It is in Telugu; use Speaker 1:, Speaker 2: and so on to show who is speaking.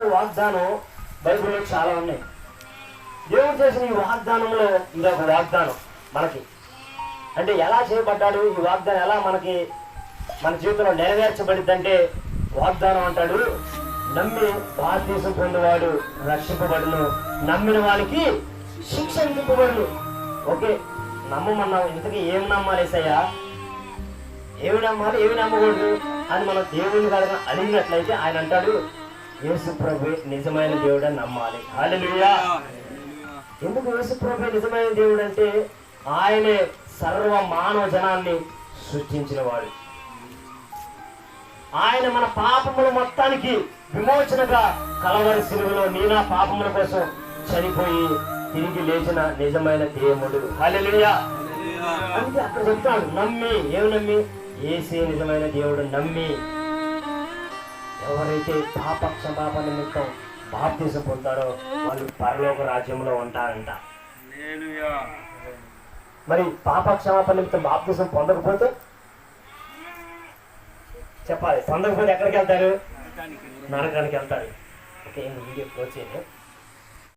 Speaker 1: వాగ్దానం బైబిల్లో చాలా ఉన్నాయి. దేవుడు చేసిన ఈ వాగ్దానంలో ఇదొక వాగ్దానం మనకి. అంటే ఎలా చేయబడ్డాడు? ఈ వాగ్దానం ఎలా మనకి మన జీవితంలో నెరవేర్చబడిద్దంటే వాగ్దానం అంటాడు నమ్మి భారతదేశం పొందేవాడు రక్షింపబడును. నమ్మిన వానికి శిక్ష విధింపబడును ఓకే నమ్మమన్నా ఇంతకీ ఏం నమ్మాలి సయ్యా ఏమి నమ్మాలి? ఏమి నమ్మకూడదు అని మనం దేవుని కనుక అడిగినట్లయితే ఆయన అంటాడు యేసు ప్రభు నిజమైన దేవుడు అని నమ్మాలి. హల్లెలూయా. ఎందుకు యేసు ప్రభు నిజమైన దేవుడు అంటే ఆయనే సర్వ మానవ జనాన్ని సృష్టించిన వాడు ఆయన మన పాపముల మొత్తానికి విమోచనగా కలవరి సిలువలో నీనా పాపముల కోసం చనిపోయి తిరిగి లేచిన నిజమైన దేవుడు. హల్లెలూయా. అంటే అక్కడ చెప్తాడు నమ్మి ఏమి నమ్మి? ఏసే నిజమైన దేవుడు నమ్మి ఎవరైతే పాప క్షమాప నిమిత్తం బాప్తీసం పొందారో వాళ్ళు పరలోక రాజ్యంలో ఉంటారంట. మరి పాప క్షమాపణ నిమిత్తం బాప్తీసం పొందకపోతే? చెప్పాలి పొందకపోతే ఎక్కడికి వెళ్తారు? నరకానికి. వెళ్తారు. ఓకే వీడియో క్లోజ్ చేయండి.